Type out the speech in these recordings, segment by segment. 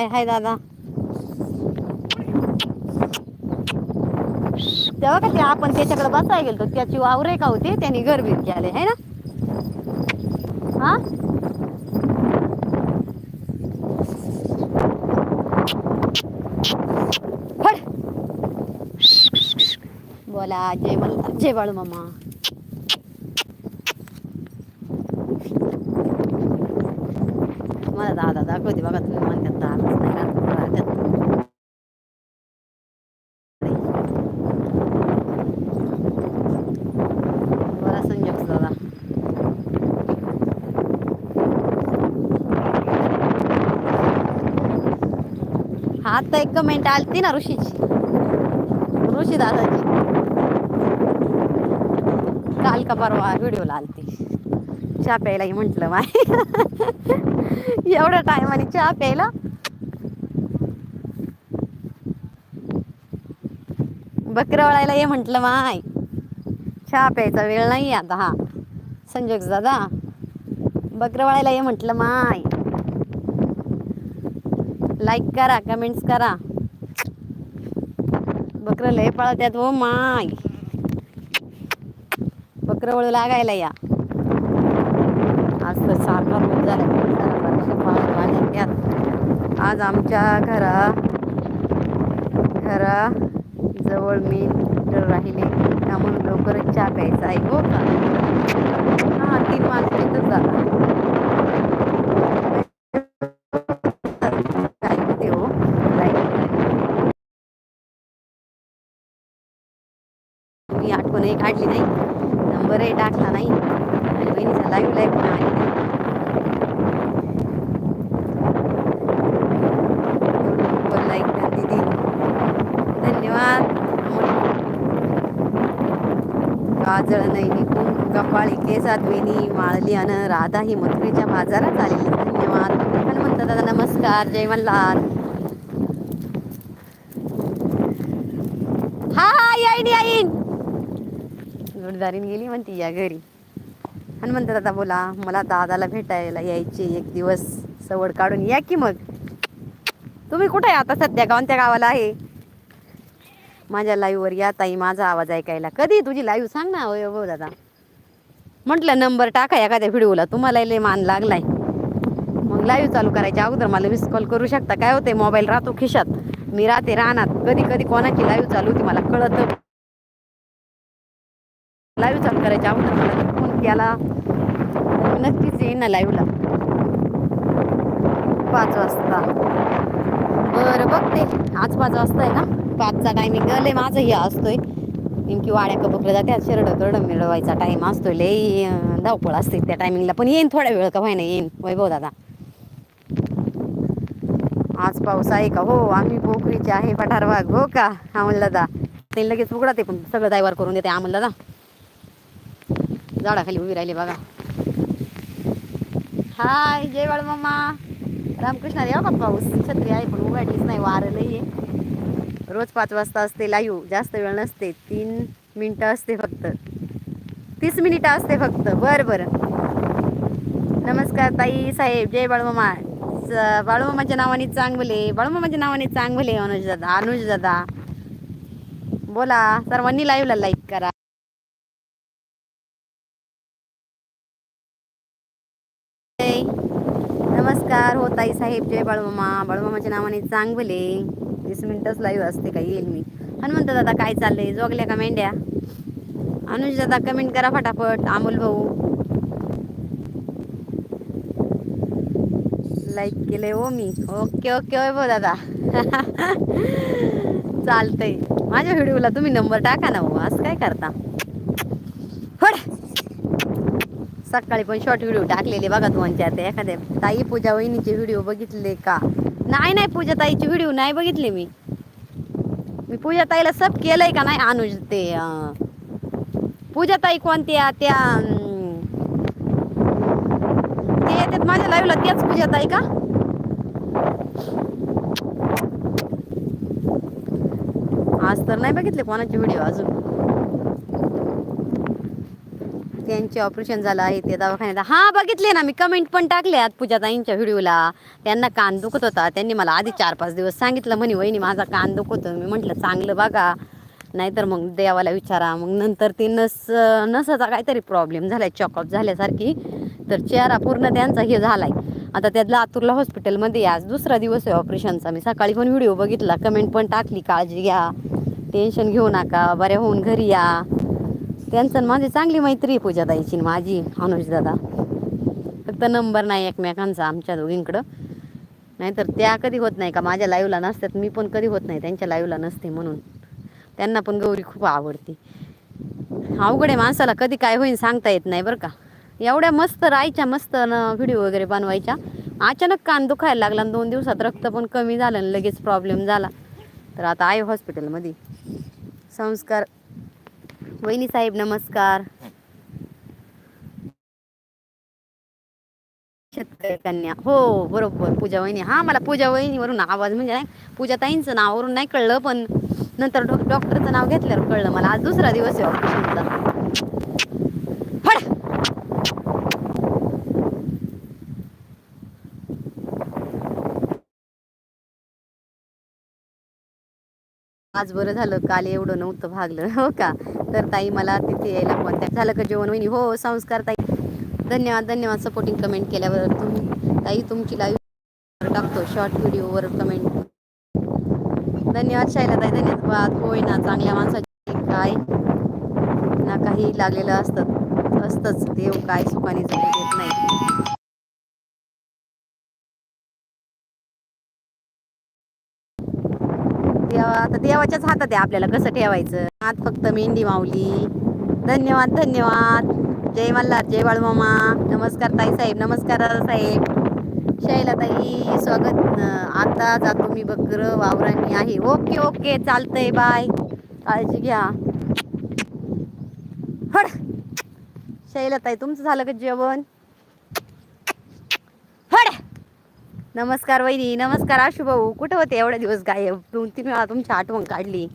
हाय हाय दादा. तेव्हा का ते आपण त्याच्याकडे बसायला गेलो त्याची वावरे का होते त्यांनी घर बीर केले है ना? हा? बोला जय मला जय बाळू मामा मला दादा दाखवते बघा तुम्ही म्हणतात दादाच नाही राहत, राहतात. बोला संजोग दादा हा आता एक कमेंट आलती ना ऋषीची. ऋषी दादाची काल का परवा व्हिडिओला आलती. चहा प्यायलाही म्हटलं माय. एवढ्या टायमाने चहा प्यायला. बकरवळायला ये म्हटलं माय. चहा प्यायचा वेळ नाही आता हा. संजोग दादा बकरवळायला ये म्हटलं माय. लाईक करा कमेंट्स करा. बकरं लय पळत्यात हो माय. बकरं वळू लागायला या. आज तर सारखा आज आमच्या घरा घरा जवळ मी राहिले. त्यामुळे लवकरच चहा प्यायचा आहे हो का? हा तीन माणसं झाला काय हो मी आठवणही काढली नाही. नंबर आहे टाकला नाही. आणि बहिणीचा लाईव्ह लाईव्ह पण आली नाही एवढं लाईक दिदी. धन्यवाद. काजळ नाही निघून कपाळी केसात वेणी माळली अन राधा ही मथुरेच्या बाजारात आलेली. धन्यवाद. हनुमंत दादा नमस्कार. जय मल्हार. हा येईन येईन जोडदारीन गेली म्हणती या घरी. हनुमंत दादा बोला मला दादाला भेटायला यायचे एक दिवस. सवड काढून या की मग? तुम्ही कुठे आहे आता सध्या? कोणत्या गावाला आहे? माझ्या लाईव्हवर या ताई. माझा आवाज ऐकायला. कधी? तुझी लाईव्ह सांग ना होय हो दादा. म्हटलं नंबर टाका एखाद्या व्हिडिओला. तुम्हाला लय मान लागलाय. मग लाईव्ह चालू करायच्या अगोदर मला मिस कॉल करू शकता? काय होते मोबाईल राहतो खिशात. मी राहते राहणार कधी कधी कोणाची लाईव्ह चालू होती मला कळत. लाईव्ह चालू करायची. अगोदर मला फोन केला. नक्कीच येईन ना लाईव्हला पाच वाजता. बरं बघते. आज पाच वाजता आहे ना? पाचचा टायमिंग लय माझं हे असतोय. नेमकी वाड्या कपकलं जाते. शिरड करडं मिळवायचा टाईम असतोय. लय धावपळ असते त्या टायमिंगला पण येईन थोड्या वेळ का व्हायना? येईन. वैभव दादा. आज पाऊस आहे का? हो आम्ही पोखरीचे आहे पठार वाघ हो का? अमोल दादा ते लगेच उघडा ते पण. सगळं दायवार करून देते आम्हाला दादा झाडाखाली उभी राहिली बघा. हाय जय बाळ मम्मा रामकृष्ण रे हो का पाऊस? छत्री आहे पण उघडलीच नाही वारं लई आहे रोज पाच वाजता असते लाईव्ह जास्त वेळ नसते तीन मिनटं असते फक्त. तीस मिनिटं असते फक्त बरं बरं. नमस्कार ताई साहेब जय बाळूमामा बाळूमामाच्या नावाने चांगले बाळूमामाच्या नावाने चांगले अनुज दादा अनुज दादा. बोला सर्वांनी लाईव्हला लाईक करा. नमस्कार हो ताई साहेब जय बाळूमामा. बाळूमामाच्या नावाने चांगले. वीस मिनिटच लाईव्ह असते का येईल मी. हनुमंत दादा काय चाललंय? जोगल्या का मेंढ्या? अनुज दादा कमेंट करा फटाफट. अमोल भाऊ. लाईक केलंय हो मी. ओके ओके होय भाऊ दादा. चालतंय. माझ्या व्हिडिओला तुम्ही नंबर टाका ना हो. असं काय करता? फड सकाळी पण शॉर्ट व्हिडिओ टाकलेले बघा तुमच्या आता. एखाद्या ताई पूजा वहिनीचे व्हिडिओ बघितले का? नाही नाही पूजा ताईचे व्हिडिओ नाही बघितले मी. मी पूजा ताईला सब केलंय का नाही अनुज ते पूजा ताई कोणत्या त्या ते येतात माझ्या लाईव्हला त्याच पूजा ताई का? आज तर नाही बघितले कोणाचे व्हिडिओ अजून. त्यांचे ऑपरेशन झालं आहे ते दवाखान्यात. हा बघितले ना मी कमेंट पण टाकल्यात पूजाताईंच्या व्हिडिओला. त्यांना कान दुखत होता. त्यांनी मला आधी चार पाच दिवस सांगितलं म्हणे वहिनी माझा कान दुखतो मी म्हटलं चांगलं बघा. नाहीतर मग देवाला विचारा. मग नंतर ते नस नसाचा काहीतरी प्रॉब्लेम झालाय चॉकअप झाल्यासारखी. तर चेहरा पूर्ण त्यांचा हे झालाय. आता त्यात लातूरला हॉस्पिटलमध्ये आज दुसरा दिवस आहे ऑपरेशनचा मी सकाळी पण व्हिडिओ बघितला कमेंट पण टाकली काळजी घ्या. टेन्शन घेऊ नका. बऱ्या होऊन घरी या. त्यांचं आणि माझी चांगली मैत्री आहे पूजाताईची माझी अनुज दादा. फक्त नंबर नाही एकमेकांचा आमच्या दोघींकडं. नाहीतर त्या कधी होत नाही का? माझ्या लाईव्हला नसतात मी पण कधी होत नाही त्यांच्या लाईव्हला नसते म्हणून. त्यांना पण गौरी खूप आवडते. अवघड आहे माणसाला कधी काय होईल सांगता येत नाही बरं का. एवढ्या मस्त राहायच्या मस्त व्हिडिओ वगैरे बनवायच्या. अचानक कान दुखायला लागला आणि दोन दिवसात रक्त पण कमी झालं आणि लगेच प्रॉब्लेम झाला. तर आता आहे हॉस्पिटलमध्ये संस्कार वहिनी साहेब नमस्कार. शेतकरी कन्या. हो बरोबर. पूजा वहिनी. हा मला पूजा वहिनीवरून आवाज म्हणजे नाही पूजा ताईंचं नावावरून नाही कळलं पण नंतर डॉक्टरचं नाव घेतल्यावर कळलं. मला आज दुसरा दिवस आहे ऑपरेशनचा. आज बरं झालं काल एवढं नव्हतं भागलं हो का? तर ताई मला तिथे यायला कॉन्टॅक्ट झालं का जेवण वहिनी? हो संस्कार ताई. धन्यवाद धन्यवाद सपोर्टिंग कमेंट केल्यावर तुम्ही ताई तुमची लाईव्ह टाकतो शॉर्ट व्हिडिओवर कमेंट धन्यवाद शायला ताई धन्यवाद. होय ना चांगल्या माणसाची काय ना काही लागलेलं असतं असतंच. देव काय सुखाने जगू देत नाही. देवा आता देवाच्याच हातात आहे आपल्याला कसं ठेवायचं. आज फक्त मेंढी माऊली. धन्यवाद धन्यवाद. जय मल्हार जय बाळमामा. नमस्कार ताई साहेब नमस्कार साहेब. शैला ताई स्वागत. आता जातो मी बकर वावरांनी आहे. ओके ओके चालतंय बाय. काळजी घ्या. हड. शैला ताई तुमचं झालं का जेवण हड नमस्कार वहिनी नमस्कार आशू भाऊ. कुठं होते एवढे दिवस गायब? दोन तीन वेळा तुमची आठवण काढली.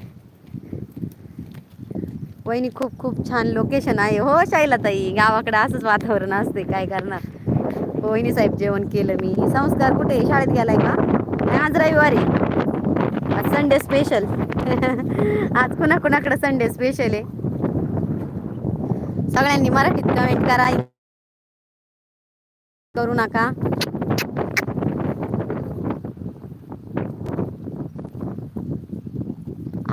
वहिनी खूप खूप छान लोकेशन आहे. हो शाईला ताई गावाकडे असंच वातावरण असते काय करणार? हो, वहिनी साहेब जेवण केलं मी. संस्कार कुठे? शाळेत गेलाय का? नाही, आज रविवारी. आज संडे स्पेशल आज कुणा कुणाकडे संडे स्पेशल आहे? सगळ्यांनी मराठीत कमेंट करा. करू नका.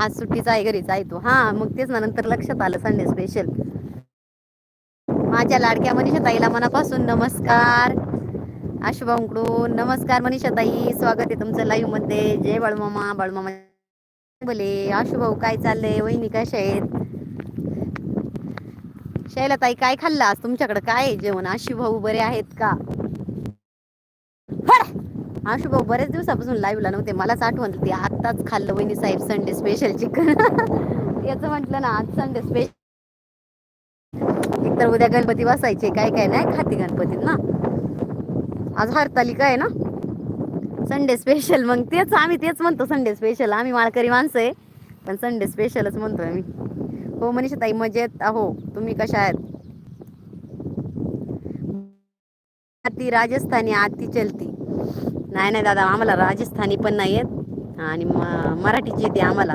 आज सुट्टीचा आहे घरीच आहे तो. हा मग तेच ना नंतर लक्षात आलं संडे स्पेशल माझ्या लाडक्या मनीषा ताईला मनापासून नमस्कार. आशुभाऊकडून नमस्कार मनीषा ताई स्वागत आहे तुमचं लाईव्हमध्ये. जय बाळमामा बाळमामा बोले. आशुभाऊ काय चाललंय? वहिनी कशा आहेत? शैलाताई काय खाल्लं आज तुमच्याकडे? काय आहे जेवण? आशुभाऊ बरे आहेत का? फड! बऱ्याच दिवसापासून लाईव्हला नव्हते. मलाच आठवण ते आत्ताच खाल्लं वहिनी साहेब संडे स्पेशल चिकन याचं म्हटलं ना आज संडे स्पेशल एकतर उद्या गणपती बसायचे काय काय नाही खाते गणपतीत ना. आज हरतालिका आहे ना. संडे स्पेशल मग तेच आम्ही तेच म्हणतो संडे स्पेशल आम्ही माळकरी माणसं आहे पण संडे स्पेशलच म्हणतोय आम्ही. हो मनीषा ताई मजेत अहो तुम्ही कशा आहेत? आती राजस्थानी आती चलती. नाही नाही दादा आम्हाला राजस्थानी पण नाही आहेत आणि म- मराठीची येते आम्हाला.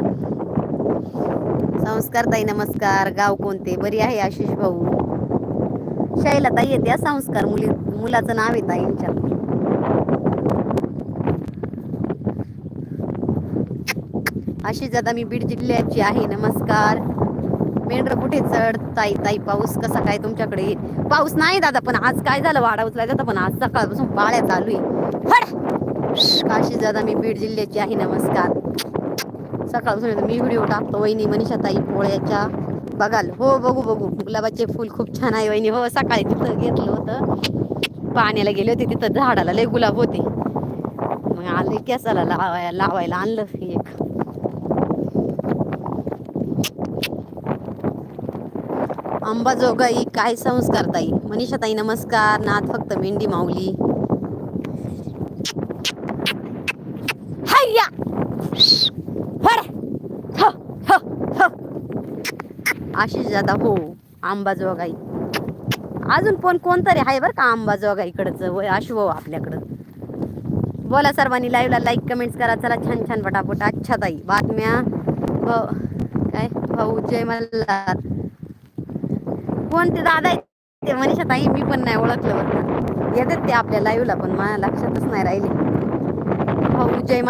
संस्कार ताई नमस्कार. गाव कोणते? बरी आहे आशिष भाऊ? शैला ताई येते संस्कार मुली मुलाचं नाव आहे ताईंच्या. आशिष दादा मी बीड जिल्ह्याची आहे. नमस्कार. मेंढर कुठे चढ ताई ताई पाऊस कसा काय तुमच्याकडे? पाऊस नाही दादा पण आज काय झालं? वाडा उचलाय जातं पण आज सकाळपासून पाळ्या चालू आहे. काशी दादा मी बीड जिल्ह्याची आहे नमस्कार. सकाळपासून मी व्हिडिओ टाकतो वहिनी मनीषा ताई पोळ्याच्या. बघाल. हो बघू बघू. गुलाबाचे फुल खूप छान आहे वहिनी. हो सकाळी तिथं घेतलं होतं. पाण्याला गेले होते तिथं झाडाला लय गुलाब होते. मग आले केसाला लावायला लावायला आणलं एक. अंबाजोगाई काय संस्कार ताई? मनीषा ताई नमस्कार. नाथ फक्त मेंढी माऊली. हाय्या! फड! आशिष हो अंबाजोगाई. अजून पण कोणतरी आहे बरं का अंबाजोगाई इकडचं व आशु आपल्याकडं. बोला सर्वांनी लाईव्हला लाईक कमेंट्स करा. चला छान छान पटापट. अच्छा ताई बातम्या. भ- काय? भाऊ जय मल्हार. कोण ते दादा आहेत? ते मनीषा ताई मी पण नाही ओळखलं बरं येतात ते आपल्या लाईव्हला पण माझ्या लक्षातच नाही राहिले भाऊ जय